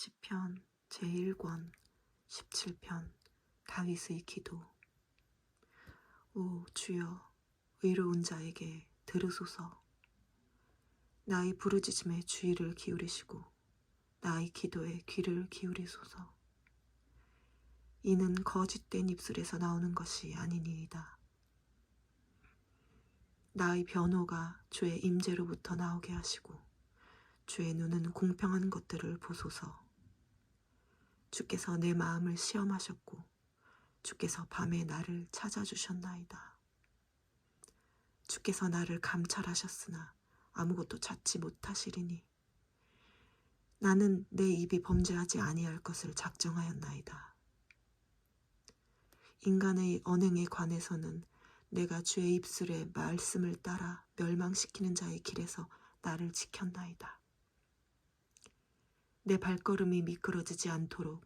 시편 제1권 17편 다윗의 기도. 오 주여 의로운 자에게 들으소서. 나의 부르짖음에 주의를 기울이시고 나의 기도에 귀를 기울이소서. 이는 거짓된 입술에서 나오는 것이 아니니이다. 나의 변호가 주의 임재로부터 나오게 하시고 주의 눈은 공평한 것들을 보소서 주께서 내 마음을 시험하셨고 주께서 밤에 나를 찾아주셨나이다. 주께서 나를 감찰하셨으나 아무것도 찾지 못하시리니 나는 내 입이 범죄하지 아니할 것을 작정하였나이다. 인간의 언행에 관해서는 내가 주의 입술의 말씀을 따라 멸망시키는 자의 길에서 나를 지켰나이다. 내 발걸음이 미끄러지지 않도록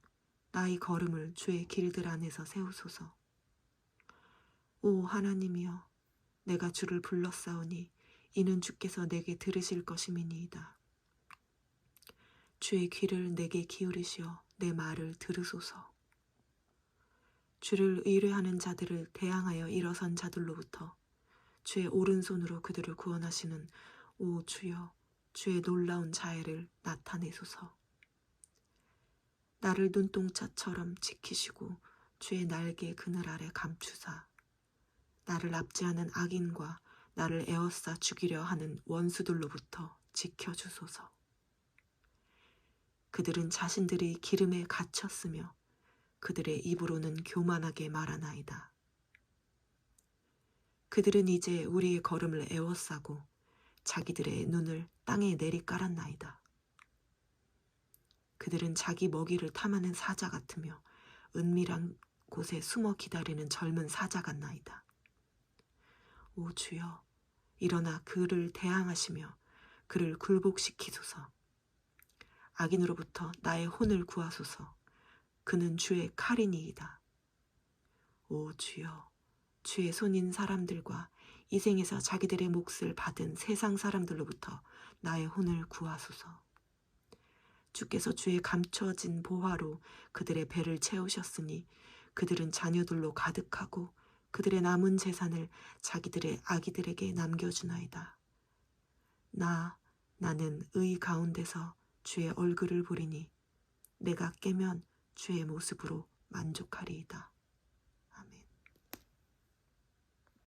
나의 걸음을 주의 길들 안에서 세우소서. 오 하나님이여, 내가 주를 불렀사오니 이는 주께서 내게 들으실 것임이니이다. 주의 귀를 내게 기울이시어 내 말을 들으소서. 주를 의뢰하는 자들을 대항하여 일어선 자들로부터 주의 오른손으로 그들을 구원하시는 오 주여 주의 놀라운 자애를 나타내소서. 나를 눈동자처럼 지키시고 주의 날개 그늘 아래 감추사 나를 납치하는 악인과 나를 에워싸 죽이려 하는 원수들로부터 지켜주소서. 그들은 자신들이 기름에 갇혔으며 그들의 입으로는 교만하게 말하나이다. 그들은 이제 우리의 걸음을 에워싸고 자기들의 눈을 땅에 내리깔았나이다. 그들은 자기 먹이를 탐하는 사자 같으며 은밀한 곳에 숨어 기다리는 젊은 사자 같나이다. 오 주여, 일어나 그를 대항하시며 그를 굴복시키소서. 악인으로부터 나의 혼을 구하소서. 그는 주의 칼이니이다. 오 주여, 주의 손인 사람들과 이 생에서 자기들의 몫을 받은 세상 사람들로부터 나의 혼을 구하소서. 주께서 주의 감춰진 보화로 그들의 배를 채우셨으니 그들은 자녀들로 가득하고 그들의 남은 재산을 자기들의 아기들에게 남겨주나이다. 나, 나는 의 가운데서 주의 얼굴을 보리니 내가 깨면 주의 모습으로 만족하리이다.